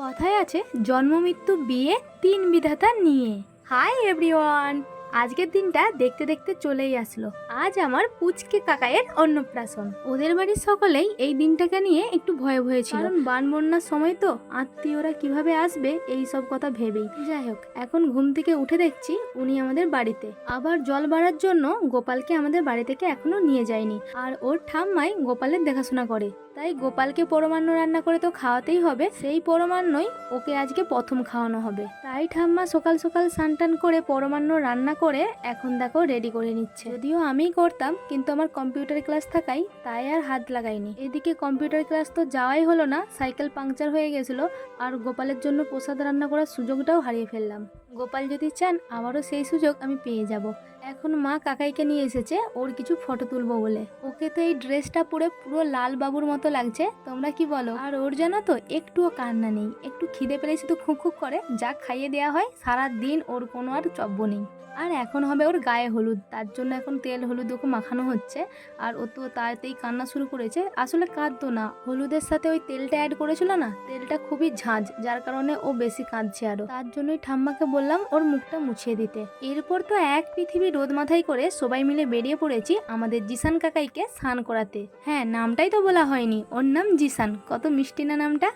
কথায় আছে, জন্ম, মৃত্যু, বিয়ে, তিন বিধাতা নিয়ে। হাই এভরিওয়ান আজকের দিনটা দেখতে দেখতে চলেই আসলো। আজ আমার পুচকে কাকায়ের অন্নপ্রাশন। ওদের বাড়ির সকলেই এই দিনটাকে নিয়ে একটু ভয়ে ভয়ে ছিল। বান বন্যার সময় তো আত্মীয়রা কীভাবে আসবে এই সব কথা ভেবেই। যাই হোক, এখন ঘুম থেকে উঠে দেখছি উনি আমাদের বাড়িতে। আবার জল বাড়ার জন্য গোপালকে আমাদের বাড়ি থেকে এখনও নিয়ে যায়নি। আর ওর ঠাম্মাই গোপালের দেখাশোনা করে। তাই গোপালকে পরমান্ন রান্না করে তো খাওয়াতেই হবে। সেই পরমান্নই ওকে আজকে প্রথম খাওয়ানো হবে। তাই ঠাম্মা সকাল সকাল স্নান করে পরমান্ন রান্না করে এখন দেখো রেডি করে নিচ্ছে। যদিও আমিই করতাম, কিন্তু আমার কম্পিউটার ক্লাস থাকাই তাই আর হাত লাগাইনি। এদিকে কম্পিউটার ক্লাস তো যাওয়াই হলো না সাইকেল পাংচার হয়ে গেছিল, আর গোপালের জন্য প্রসাদ রান্না করার সুযোগটাও হারিয়ে ফেললাম। গোপাল যদি চান আবারও সেই সুযোগ আমি পেয়ে যাব। এখন মা কাকাইকে নিয়ে এসেছে, ওর কিছু ফটো তুলবো বলে। ওকে তো এই ড্রেসটা পরে পুরো লাল বাবুর মতো লাগছে, তোমরা কি বলো? আর ওর জানো তো একটুও কান্না নেই, একটু খিদে পেলে শুধু খুব খুঁক করে, যা খাইয়ে দেওয়া হয় সারা দিন ওর কোনো আর চব্য নেই। আর এখন হবে ওর গায়ে হলুদ, তার জন্য এখন তেল হলুদ ওকে মাখানো হচ্ছে। আর ও তো তাড়াতাড়ি কান্না শুরু করেছে, আসলে কাঁদতো না। হলুদের সাথে ওই তেলটা অ্যাড করেছিল না, তেলটা খুবই ঝাঁঝ যার কারণে ও বেশি কাঁদছে আরও তার জন্যই ঠাম্মাকে বললাম, ওর মুখটা মুছিয়ে দিতে। এরপর তো এক পৃথিবী রোদ মাথায় করে সবাই মিলে বেরিয়ে পড়েছি আমাদের জিসান কাকাইকে স্নান করাতে। হ্যাঁ নামটাই তো বলা হয়নি। ওর নাম জিসান। কত মিষ্টি না নামটা?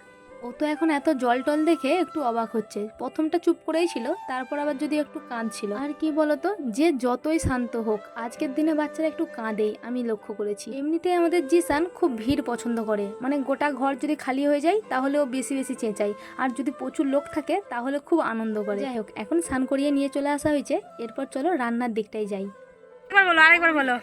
ও তো এখন এত জল টল দেখে একটু অবাক হচ্ছে। প্রথমটা চুপ করেই ছিল, তারপর আবার যদি একটু কাঁদছিল। আর কি বলতো, যে যতই শান্ত হোক, আজকের দিনে বাচ্চারা একটু কাঁদেই, আমি লক্ষ্য করেছি। এমনিতে আমাদের জিসান খুব ভিড় পছন্দ করে। মানে গোটা ঘর যদি খালি হয়ে যায়, তাহলে ও বেশি বেশি চেঁচায়। আর যদি প্রচুর লোক থাকে, তাহলে খুব আনন্দ করে। যাই হোক, এখন স্নান করিয়ে নিয়ে চলে আসা হয়েছে। এরপর চলো রান্নার দিকটাই যাই। বলো, আরেকবার বলো।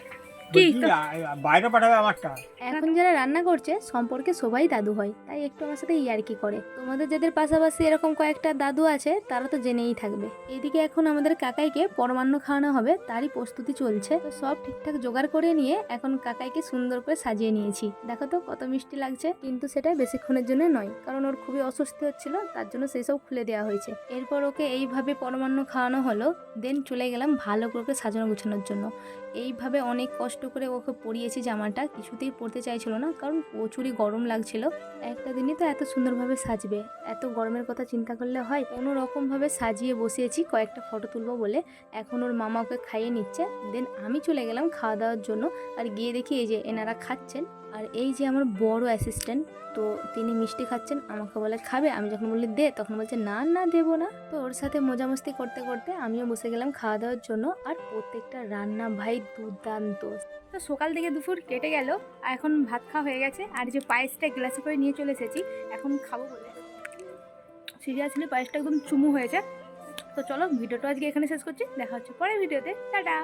বাইরে পাঠাবে আমারটা। এখন যারা রান্না করছে সম্পর্কে সবাই দাদু হয়। তাই একটু আমার সাথে ইয়ার্কি করে। তোমাদের যাদের পাশাপাশি এরকম কয়েকটা দাদু আছে তারা তো জেনেই থাকবে। এদিকে এখন আমাদের কাকাইকে পরমান্ন খাওয়ানো হবে তারই প্রস্তুতি চলছে। তো সব ঠিকঠাক জোগাড় করে নিয়ে এখন কাকাইকে সুন্দর করে সাজিয়ে নিয়েছি। দেখো তো কত মিষ্টি লাগছে কিন্তু সেটা বেশিক্ষণের জন্য নয় কারণ ওর খুবই অস্বস্তি হচ্ছিল তার জন্য সেই সব খুলে দেওয়া হয়েছে। এরপর ওকে এইভাবে পরমান্ন খাওয়ানো হলো দেন চলে গেলাম ভালো করে সাজানো গোছানোর জন্য। এইভাবে অনেক কষ্ট করে ওকে পরিয়েছি জামাটা, কিছুতেই পরতে চাইছিল না, কারণ প্রচুরই গরম লাগছিল। একটা দিনই তো এত সুন্দরভাবে সাজবে, এত গরমের কথা চিন্তা করলে হয়। কোনো রকমভাবে সাজিয়ে বসিয়েছি, কয়েকটা ফটো তুলবো বলে। এখন ওর মামা ওকে খাইয়ে নিচ্ছে দেন আমি চলে গেলাম খাওয়া দাওয়ার জন্য। আর গিয়ে দেখি এই যে এনারা খাচ্ছেন। আর এই যে আমার বড় অ্যাসিস্ট্যান্ট তো তিনি মিষ্টি খাচ্ছেন, আমাকে বলে, খাবে? আমি যখন বলি দে। তখন বলছে, না না, দেবো না। তো ওর সাথে মজামস্তি করতে করতে আমিও বসে গেলাম খাওয়া দাওয়ার জন্য আর প্রত্যেকটা রান্না ভাই দুর্দান্ত। তো সকাল থেকে দুপুর কেটে গেল, আর এখন ভাত খাওয়া হয়ে গেছে। আর যে পায়েসটা গ্লাসে করে নিয়ে চলে এসেছি, এখন খাব বলে। সিরিয়াসলি পায়েসটা একদম চুমু হয়েছে। তো চলো, ভিডিওটা আজকে এখানে শেষ করছি। দেখা হচ্ছে পরের ভিডিওতে। টাটা!